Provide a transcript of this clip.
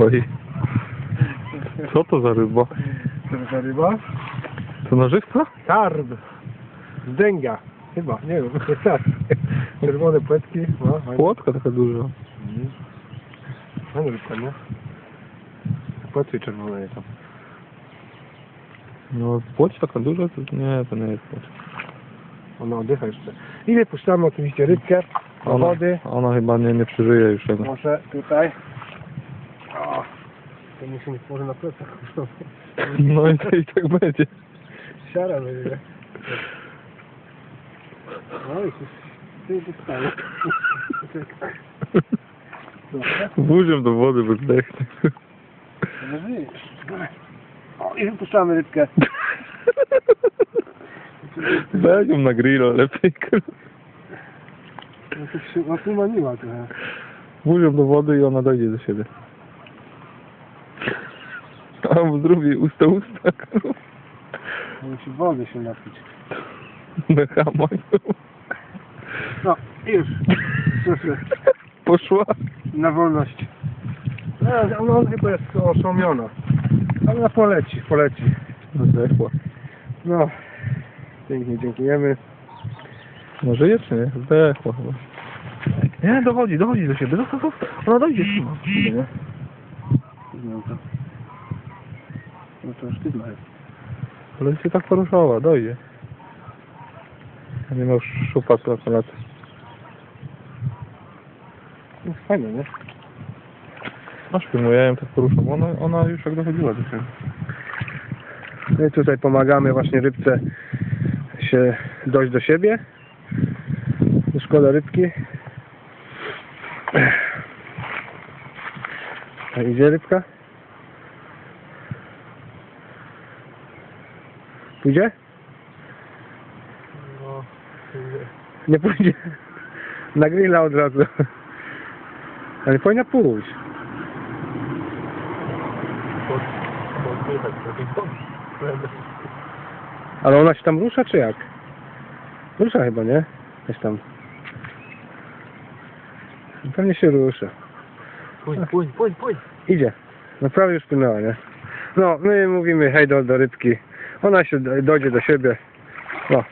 Oj. Co to za ryba? Co to za ryba? To nożywca? Karb. Zdęga. Chyba, nie wiem. Tak. Czerwone płetki. No, fajnie. Płotka taka duża. Fajna rybka, nie? Płetki czerwone jest tam. No, płoć taka duża? To nie, to nie jest płoć. Ona oddycha jeszcze. I wypuszczamy oczywiście rybkę do Ona, wody. ona chyba nie, nie przeżyje już tego. Może tutaj. Na plecach. No i, to, i tak będzie. Siara będzie. No i ty dostaje. Burzem do wody, bo zdechnie. O, i wypuszczamy rybkę. Weź ją na grilla lepiej. No to się no, tu maniła trochę. Burzem do wody i ona dojdzie do siebie. W drugiej usta usta. Musi wody się napić. Na hamaju. No, już. Proszę, Poszła. na wolność. No, ona ona chyba jest oszołomiona. Ale poleci, poleci. Zdechła. No, pięknie dziękujemy. No żyje czy nie? Zdechła chyba. Nie, dochodzi, dochodzi do siebie. Ona dojdzie. No, nie? No to, no to sztywna jest. Ale się tak poruszała, dojdzie. Nie masz szupak akurat. No, fajne, nie? Masz filmu, ja ją tak poruszam. Ona, ona już jak dochodziła do siebie. My tutaj pomagamy właśnie rybce się dojść do siebie. Szkoda rybki. A idzie rybka? Pójdzie? No, Nie pójdzie. Na grilla od razu. Ale powinna pójść. Ale ona się tam rusza, czy jak? Rusza chyba, nie? Jest tam. Pewnie się rusza. Płyń, płyń, płyń, płyń. Idzie. No prawie już płynęła, nie? No, my mówimy hej do, do rybki. Ona się do- dojdzie do siebie. No,